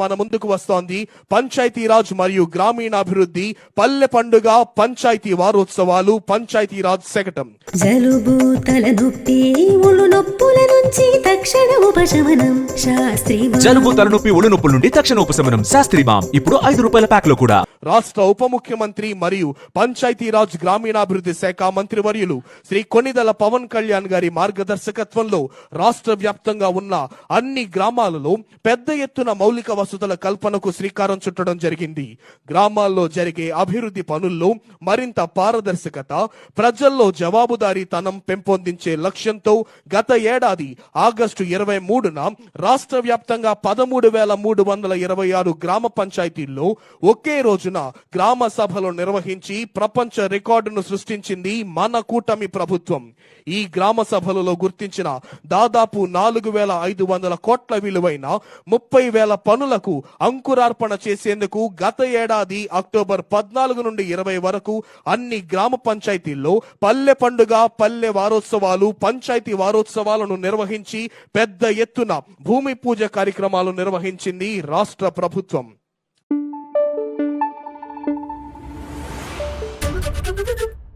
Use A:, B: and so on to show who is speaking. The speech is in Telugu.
A: మన ముందుకు వస్తోంది. పంచాయతీరాజ్ మరియు గ్రామీణాభివృద్ధి పల్లె పండుగ పంచాయతీ వారోత్సవాలు పంచాయతీరాజ్ శకటం.
B: జలుబు తలనొప్పి ఒళ్ళు నొప్పుల నుంచి తక్షణ ఉపశమనం. శాస్త్రి
C: జలుబు తలనొప్పి ఒళ్ళు నొప్పుల నుండి తక్షణ ఉపశమనం. శాస్త్రి మామ్ ఇప్పుడు ఐదు రూపాయల ప్యాక్లో కూడా.
A: రాష్ట్ర ఉప ముఖ్యమంత్రి మరియు పంచాయతీరాజ్ గ్రామీణాభివృద్ధి శాఖ మంత్రి వర్యులు శ్రీ కొనిదల పవన్ కళ్యాణ్ గారి మార్గదర్శకత్వంలో రాష్ట్ర వ్యాప్తంగా ఉన్న అన్ని గ్రామాలలో పెద్ద ఎత్తున మౌలిక వసతుల కల్పనకు శ్రీకారం చుట్టడం జరిగింది. గ్రామాల్లో జరిగే అభివృద్ధి పనుల్లో మరింత పారదర్శకత ప్రజల్లో జవాబుదారీతనం పెంపొందించే లక్ష్యంతో గత ఏడాది ఆగస్టు ఇరవై మూడున రాష్ట్ర వ్యాప్తంగా పదమూడు వేల మూడు వందల ఇరవై ఆరు గ్రామ పంచాయతీల్లో ఒకే రోజున రోజున గ్రామ సభలు నిర్వహించి ప్రపంచ రికార్డును సృష్టించింది మన కూటమి ప్రభుత్వం. ఈ గ్రామ సభలలో గుర్తించిన దాదాపు నాలుగు వేల ఐదు వందల కోట్ల విలువైన ముప్పై వేల పనులకు అంకురార్పణ చేసేందుకు గత ఏడాది అక్టోబర్ పద్నాలుగు నుండి ఇరవై వరకు అన్ని గ్రామ పంచాయతీల్లో పల్లె పండుగ పల్లె వారోత్సవాలు పంచాయతీ వారోత్సవాలను నిర్వహించి పెద్ద ఎత్తున భూమి పూజ కార్యక్రమాలు నిర్వహించింది రాష్ట్ర ప్రభుత్వం. どどど。